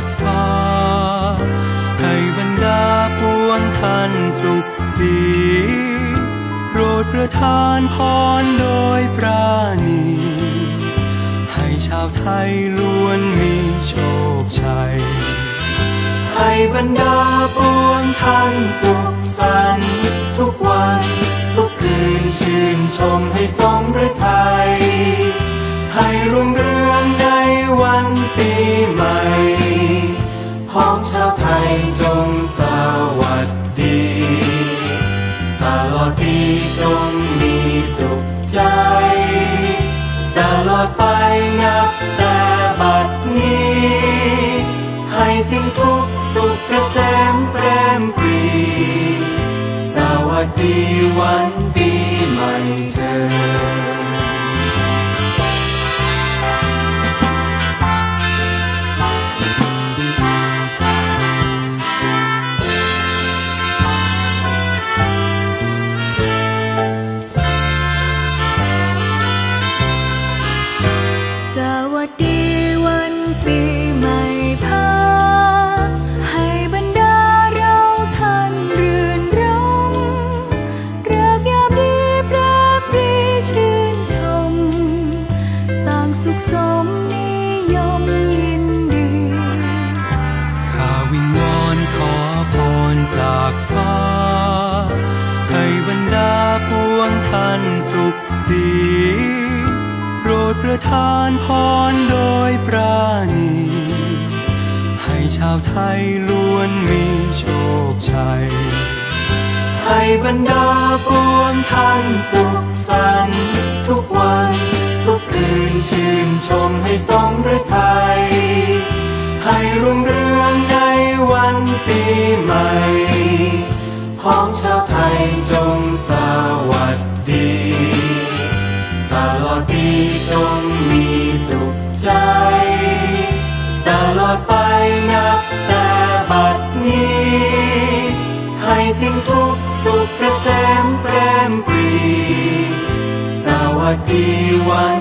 ากฟ้า ให้บรรดาปวงท่านสุขสีโปรดประทานพรโดยปราณีให้ชาวไทยล้วนมีโชคชัย ให้บรรดาปวงท่านสุขสันต์ทุกวัน ทุกคืนชื่นชมให้สมฤทัย จงมีสุขใจ ตลอดไปนับแต่บัดนี้ ให้สิ่งทุกสุขเกษมแปรมปรี สวัสดีวัน ดีวันปีใหม่พาให้บรรดาเราท่านรื่นรมเรือกยามดีพระปรีชื่นชม ต่างสุขสมนิยมยินดี ข้าวิงวอนขอพรจากฟ้า ประทานพรโดยปราณีให้ชาวไทยล้วนมีโชคชัย ให้บรรดาปวงท่านสุขสันต์ทุกวันทุกคืนชื่นชมให้สมฤทัยให้รุ่งเรืองในวันปีใหม่พ้องชาวไทยจงสวั ทุกข์สุขเกษมแปรมปรี สวัสดีวัน